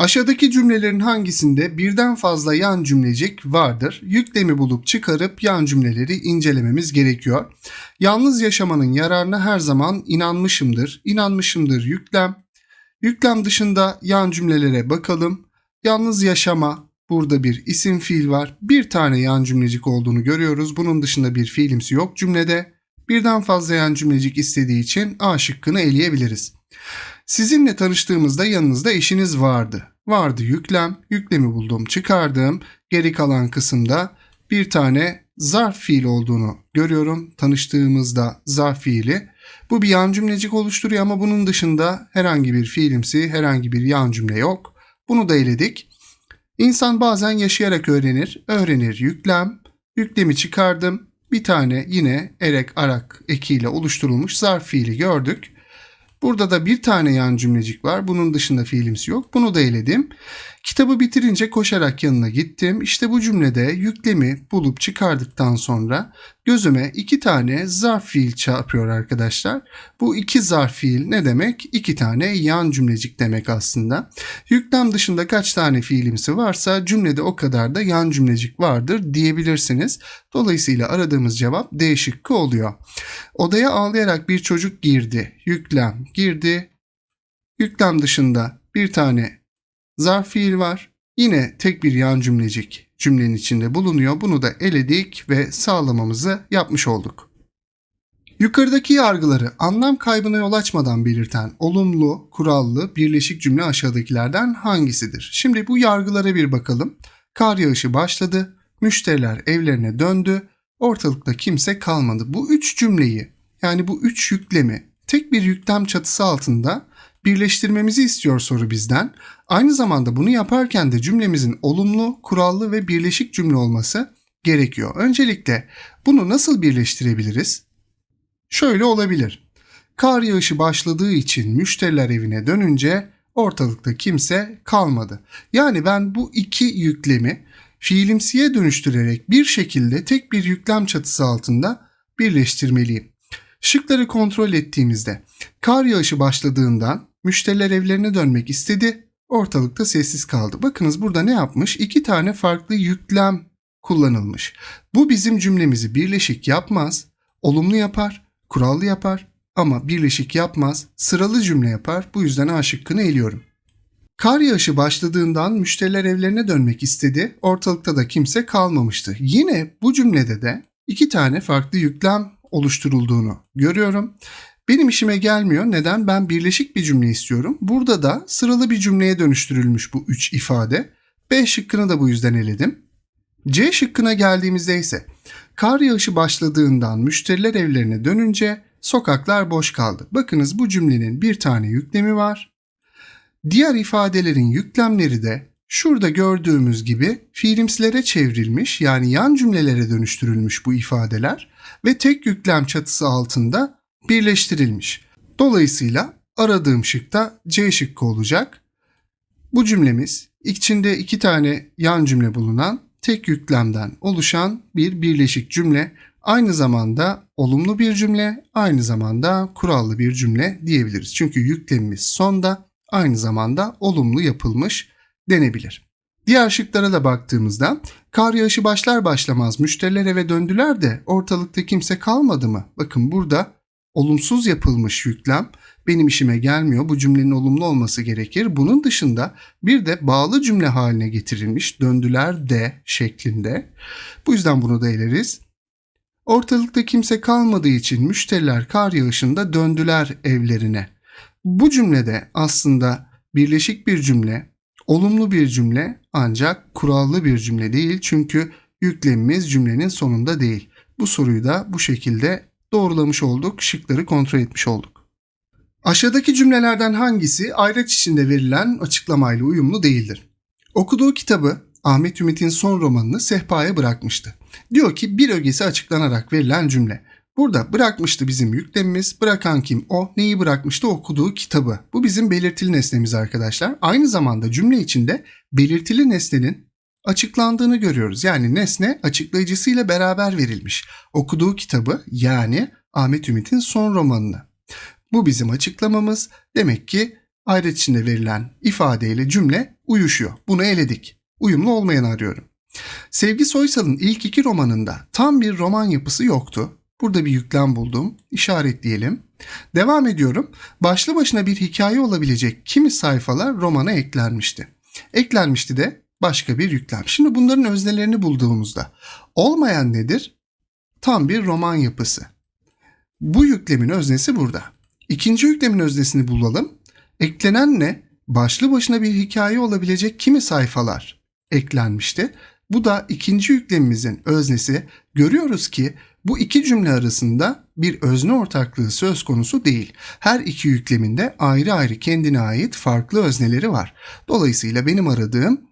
Aşağıdaki cümlelerin hangisinde birden fazla yan cümlecik vardır? Yüklemi bulup çıkarıp yan cümleleri incelememiz gerekiyor. Yalnız yaşamanın yararına her zaman inanmışımdır. İnanmışımdır yüklem. Yüklem dışında yan cümlelere bakalım. Yalnız yaşama burada bir isim fiil var. Bir tane yan cümlecik olduğunu görüyoruz. Bunun dışında bir fiilimsi yok cümlede. Birden fazla yan cümlecik istediği için A şıkkını eleyebiliriz. Sizinle tanıştığımızda yanınızda eşiniz vardı. Vardı yüklem, yüklemi buldum, çıkardım. Geri kalan kısımda bir tane zarf fiil olduğunu görüyorum. Tanıştığımızda zarf fiili. Bu bir yan cümlecik oluşturuyor ama bunun dışında herhangi bir fiilimsi, herhangi bir yan cümle yok. Bunu da eledik. İnsan bazen yaşayarak öğrenir. Öğrenir yüklem. Yüklemi çıkardım. Bir tane yine erek arak ekiyle oluşturulmuş zarf fiili gördük. Burada da bir tane yan cümlecik var. Bunun dışında fiilimsi yok. Bunu da eledim. Kitabı bitirince koşarak yanına gittim. İşte bu cümlede yüklemi bulup çıkardıktan sonra gözüme iki tane zarf fiil çarpıyor arkadaşlar. Bu iki zarf fiil ne demek? İki tane yan cümlecik demek aslında. Yüklem dışında kaç tane fiilimsi varsa cümlede o kadar da yan cümlecik vardır diyebilirsiniz. Dolayısıyla aradığımız cevap D şıkkı oluyor. Odaya ağlayarak bir çocuk girdi. Yüklem girdi. Yüklem dışında bir tane zarf fiil var. Yine tek bir yan cümlecik cümlenin içinde bulunuyor. Bunu da eledik ve sağlamamızı yapmış olduk. Yukarıdaki yargıları anlam kaybına yol açmadan belirten olumlu, kurallı, birleşik cümle aşağıdakilerden hangisidir? Şimdi bu yargılara bir bakalım. Kar yağışı başladı, müşteriler evlerine döndü, ortalıkta kimse kalmadı. Bu üç cümleyi yani bu üç yüklemi tek bir yüklem çatısı altında birleştirmemizi istiyor soru bizden. Aynı zamanda bunu yaparken de cümlemizin olumlu, kurallı ve birleşik cümle olması gerekiyor. Öncelikle bunu nasıl birleştirebiliriz? Şöyle olabilir. Kar yağışı başladığı için müşteriler evine dönünce ortalıkta kimse kalmadı. Yani ben bu iki yüklemi fiilimsiye dönüştürerek bir şekilde tek bir yüklem çatısı altında birleştirmeliyim. Şıkları kontrol ettiğimizde kar yağışı başladığından müşteriler evlerine dönmek istedi. Ortalıkta sessiz kaldı. Bakınız burada ne yapmış? İki tane farklı yüklem kullanılmış. Bu bizim cümlemizi birleşik yapmaz, olumlu yapar, kurallı yapar ama birleşik yapmaz, sıralı cümle yapar. Bu yüzden A şıkkını eliyorum. Kar yağışı başladığından müşteriler evlerine dönmek istedi. Ortalıkta da kimse kalmamıştı. Yine bu cümlede de iki tane farklı yüklem oluşturulduğunu görüyorum. Benim işime gelmiyor. Neden? Ben birleşik bir cümle istiyorum. Burada da sıralı bir cümleye dönüştürülmüş bu üç ifade. B şıkkını da bu yüzden eledim. C şıkkına geldiğimizde ise kar yağışı başladığından müşteriler evlerine dönünce sokaklar boş kaldı. Bakınız bu cümlenin bir tane yüklemi var. Diğer ifadelerin yüklemleri de şurada gördüğümüz gibi fiilimsilere çevrilmiş yani yan cümlelere dönüştürülmüş bu ifadeler ve tek yüklem çatısı altında birleştirilmiş. Dolayısıyla aradığım şıkta C şıkkı olacak. Bu cümlemiz içinde iki tane yan cümle bulunan tek yüklemden oluşan bir birleşik cümle. Aynı zamanda olumlu bir cümle, aynı zamanda kurallı bir cümle diyebiliriz. Çünkü yüklemimiz sonda aynı zamanda olumlu yapılmış denebilir. Diğer şıklara da baktığımızda kar yağışı başlar başlamaz müşteriler eve döndüler de ortalıkta kimse kalmadı mı? Bakın burada olumsuz yapılmış yüklem benim işime gelmiyor. Bu cümlenin olumlu olması gerekir. Bunun dışında bir de bağlı cümle haline getirilmiş döndüler de şeklinde. Bu yüzden bunu da eleriz. Ortalıkta kimse kalmadığı için müşteriler kar yağışında döndüler evlerine. Bu cümlede aslında birleşik bir cümle, olumlu bir cümle ancak kurallı bir cümle değil çünkü yüklemimiz cümlenin sonunda değil. Bu soruyu da bu şekilde doğrulamış olduk, şıkları kontrol etmiş olduk. Aşağıdaki cümlelerden hangisi ayraç içinde verilen açıklamayla uyumlu değildir? Okuduğu kitabı Ahmet Ümit'in son romanını sehpaya bırakmıştı. Diyor ki bir ögesi açıklanarak verilen cümle. Burada bırakmıştı bizim yüklemimiz. Bırakan kim? O. Neyi bırakmıştı? Okuduğu kitabı. Bu bizim belirtili nesnemiz arkadaşlar. Aynı zamanda cümle içinde belirtili nesnenin açıklandığını görüyoruz. Yani nesne açıklayıcısıyla beraber verilmiş. Okuduğu kitabı yani Ahmet Ümit'in son romanını. Bu bizim açıklamamız. Demek ki ayrıt içinde verilen ifadeyle cümle uyuşuyor. Bunu eledik. Uyumlu olmayanı arıyorum. Sevgi Soysal'ın ilk iki romanında tam bir roman yapısı yoktu. Burada bir yüklem buldum. İşaretleyelim. Devam ediyorum. Başlı başına bir hikaye olabilecek kimi sayfalar romana eklenmişti. Eklenmişti de başka bir yüklem. Şimdi bunların öznelerini bulduğumuzda olmayan nedir? Tam bir roman yapısı. Bu yüklemin öznesi burada. İkinci yüklemin öznesini bulalım. Eklenen ne? Başlı başına bir hikaye olabilecek kimi sayfalar eklenmişti. Bu da ikinci yüklemimizin öznesi. Görüyoruz ki bu iki cümle arasında bir özne ortaklığı söz konusu değil. Her iki yükleminde ayrı ayrı kendine ait farklı özneleri var. Dolayısıyla benim aradığım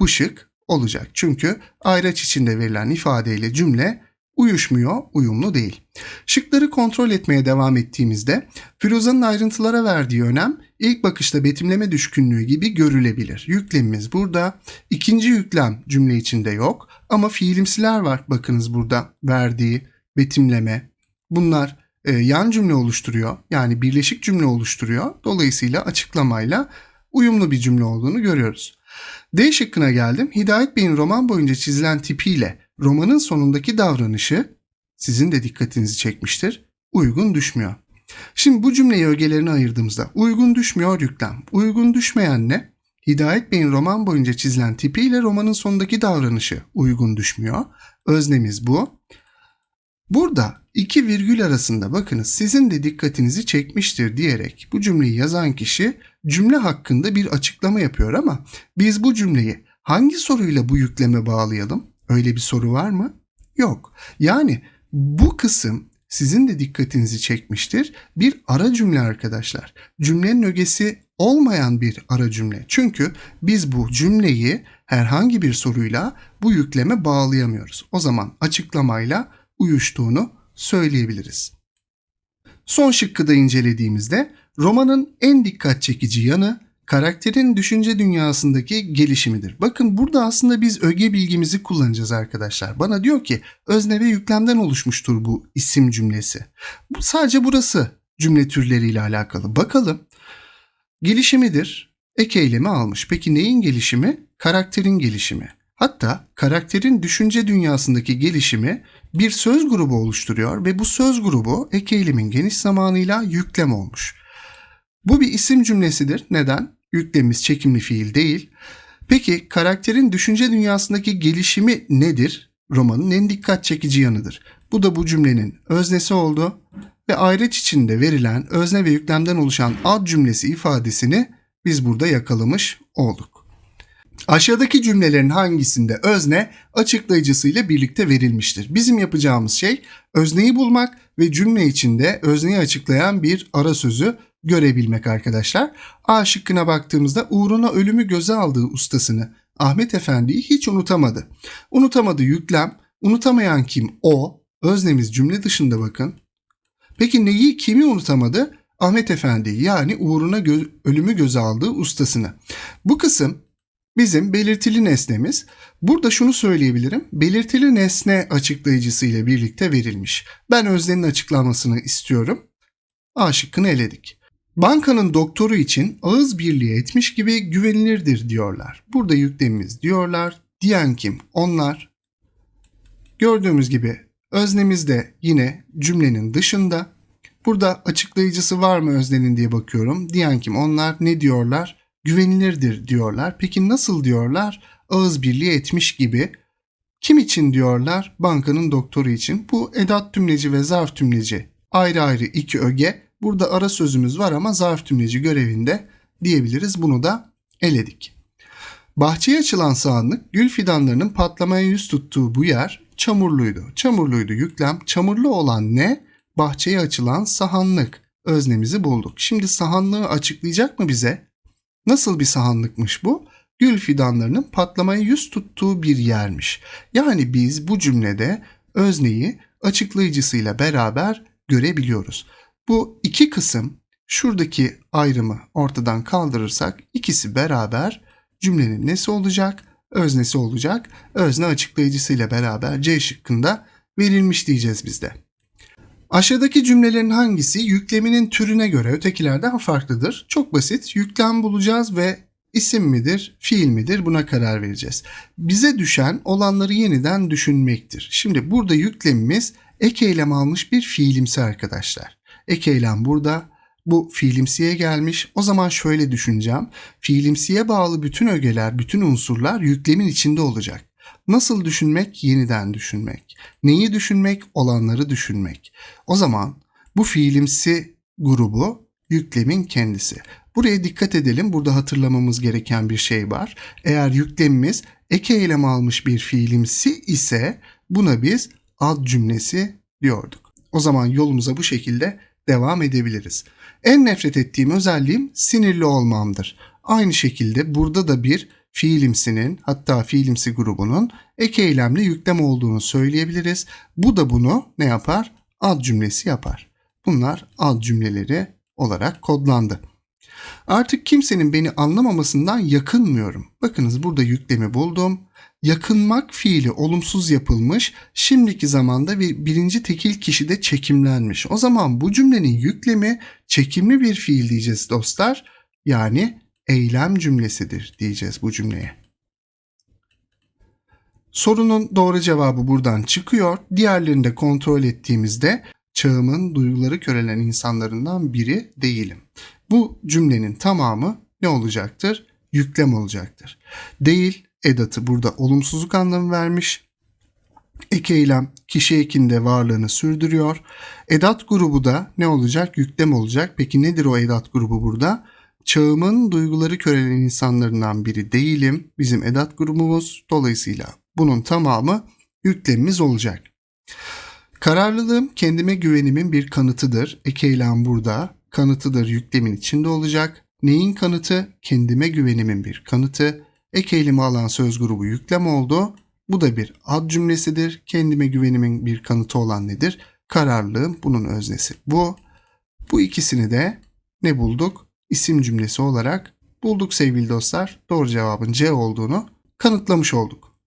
bu şık olacak. Çünkü ayraç içinde verilen ifadeyle cümle uyuşmuyor, uyumlu değil. Şıkları kontrol etmeye devam ettiğimizde Firuza'nın ayrıntılara verdiği önem ilk bakışta betimleme düşkünlüğü gibi görülebilir. Yüklemimiz burada. İkinci yüklem cümle içinde yok ama fiilimsiler var bakınız burada verdiği betimleme. Bunlar e, yan cümle oluşturuyor yani birleşik cümle oluşturuyor. Dolayısıyla açıklamayla uyumlu bir cümle olduğunu görüyoruz. D şıkkına geldim. Hidayet Bey'in roman boyunca çizilen tipiyle romanın sonundaki davranışı sizin de dikkatinizi çekmiştir. Uygun düşmüyor. Şimdi bu cümleyi ögelerine ayırdığımızda uygun düşmüyor yüklem. Uygun düşmeyen ne? Hidayet Bey'in roman boyunca çizilen tipiyle romanın sonundaki davranışı uygun düşmüyor. Öznemiz bu. Burada iki virgül arasında bakınız sizin de dikkatinizi çekmiştir diyerek bu cümleyi yazan kişi cümle hakkında bir açıklama yapıyor ama biz bu cümleyi hangi soruyla bu yükleme bağlayalım? Öyle bir soru var mı? Yok. Yani bu kısım sizin de dikkatinizi çekmiştir. Bir ara cümle arkadaşlar. Cümlenin ögesi olmayan bir ara cümle. Çünkü biz bu cümleyi herhangi bir soruyla bu yükleme bağlayamıyoruz. O zaman açıklamayla uyuştuğunu söyleyebiliriz. Son şıkkı da incelediğimizde romanın en dikkat çekici yanı karakterin düşünce dünyasındaki gelişimidir. Bakın burada aslında biz öge bilgimizi kullanacağız arkadaşlar. Bana diyor ki özne ve yüklemden oluşmuştur bu isim cümlesi. Bu sadece burası cümle türleriyle alakalı. Bakalım. Gelişimidir. Ek eylemi almış. Peki neyin gelişimi? Karakterin gelişimi. Hatta karakterin düşünce dünyasındaki gelişimi bir söz grubu oluşturuyor ve bu söz grubu ek eylemin geniş zamanıyla yüklem olmuş. Bu bir isim cümlesidir. Neden? Yüklemimiz çekimli fiil değil. Peki karakterin düşünce dünyasındaki gelişimi nedir? Romanın en dikkat çekici yanıdır. Bu da bu cümlenin öznesi oldu ve ayrıç içinde verilen özne ve yüklemden oluşan ad cümlesi ifadesini biz burada yakalamış olduk. Aşağıdaki cümlelerin hangisinde özne açıklayıcısıyla birlikte verilmiştir? Bizim yapacağımız şey özneyi bulmak ve cümle içinde özneyi açıklayan bir ara sözü görebilmek arkadaşlar. A şıkkına baktığımızda uğruna ölümü göze aldığı ustasını Ahmet Efendi'yi hiç unutamadı. Unutamadı yüklem. Unutamayan kim? O. Öznemiz cümle dışında bakın. Peki neyi kimi unutamadı? Ahmet Efendi yani uğruna gö- ölümü göze aldığı ustasını. Bu kısım bizim belirtili nesnemiz. Burada şunu söyleyebilirim. Belirtili nesne açıklayıcısı ile birlikte verilmiş. Ben öznenin açıklamasını istiyorum. A şıkkını eledik. Bankanın doktoru için ağız birliği etmiş gibi güvenilirdir diyorlar. Burada yüklemimiz diyorlar. Diyen kim? Onlar. Gördüğümüz gibi öznemiz de yine cümlenin dışında. Burada açıklayıcısı var mı öznenin diye bakıyorum. Diyen kim? Onlar ne diyorlar? Güvenilirdir diyorlar. Peki nasıl diyorlar? Ağız birliği etmiş gibi. Kim için diyorlar? Bankanın doktoru için. Bu edat tümleci ve zarf tümleci ayrı ayrı iki öge Burada ara sözümüz var ama zarf tümleci görevinde diyebiliriz. Bunu da eledik. Bahçeye açılan sahanlık gül fidanlarının patlamaya yüz tuttuğu bu yer çamurluydu. Çamurluydu yüklem. Çamurlu olan ne? Bahçeye açılan sahanlık. Öznemizi bulduk. Şimdi sahanlığı açıklayacak mı bize? Nasıl bir sahanlıkmış bu? Gül fidanlarının patlamaya yüz tuttuğu bir yermiş. Yani biz bu cümlede özneyi açıklayıcısıyla beraber görebiliyoruz. Bu iki kısım şuradaki ayrımı ortadan kaldırırsak ikisi beraber cümlenin nesi olacak? Öznesi olacak. Özne açıklayıcısıyla beraber C şıkkında verilmiş diyeceğiz bizde. Aşağıdaki cümlelerin hangisi yükleminin türüne göre ötekilerden farklıdır? Çok basit. Yüklem bulacağız ve isim midir, fiil midir buna karar vereceğiz. Bize düşen olanları yeniden düşünmektir. Şimdi burada yüklemimiz ek eylem almış bir fiilimsi arkadaşlar. Ek eylem burada, bu fiilimsiye gelmiş. O zaman şöyle düşüneceğim. Fiilimsiye bağlı bütün ögeler, bütün unsurlar yüklemin içinde olacak. Nasıl düşünmek? Yeniden düşünmek. Neyi düşünmek? Olanları düşünmek. O zaman bu fiilimsi grubu yüklemin kendisi. Buraya dikkat edelim. Burada hatırlamamız gereken bir şey var. Eğer yüklemimiz eke eylem almış bir fiilimsi ise buna biz ad cümlesi diyorduk. O zaman yolumuza bu şekilde devam edebiliriz. En nefret ettiğim özelliğim sinirli olmamdır. Aynı şekilde burada da bir fiilimsinin hatta fiilimsi grubunun ek eylemli yüklem olduğunu söyleyebiliriz. Bu da bunu ne yapar? Ad cümlesi yapar. Bunlar ad cümleleri olarak kodlandı. Artık kimsenin beni anlamamasından yakınmıyorum. Bakınız burada yüklemi buldum. Yakınmak fiili olumsuz yapılmış, şimdiki zamanda bir birinci tekil kişide çekimlenmiş. O zaman bu cümlenin yüklemi çekimli bir fiil diyeceğiz dostlar. Yani eylem cümlesidir diyeceğiz bu cümleye. Sorunun doğru cevabı buradan çıkıyor. Diğerlerini de kontrol ettiğimizde çağımın duyguları körelen insanlarından biri değilim. Bu cümlenin tamamı ne olacaktır? Yüklem olacaktır. Değil edatı burada olumsuzluk anlamı vermiş. Ek eylem kişi ekinde varlığını sürdürüyor. Edat grubu da ne olacak? Yüklem olacak. Peki nedir o edat grubu burada? Çağımın duyguları körelen insanlarından biri değilim. Bizim edat grubumuz. Dolayısıyla bunun tamamı yüklemimiz olacak. Kararlılığım kendime güvenimin bir kanıtıdır. Ek eylem burada. Kanıtıdır yüklemin içinde olacak. Neyin kanıtı? Kendime güvenimin bir kanıtı. Ek eylemi alan söz grubu yüklem oldu. Bu da bir ad cümlesidir. Kendime güvenimin bir kanıtı olan nedir? Kararlılığım bunun öznesi. Bu. Bu ikisini de ne bulduk? İsim cümlesi olarak bulduk sevgili dostlar. Doğru cevabın C olduğunu kanıtlamış olduk.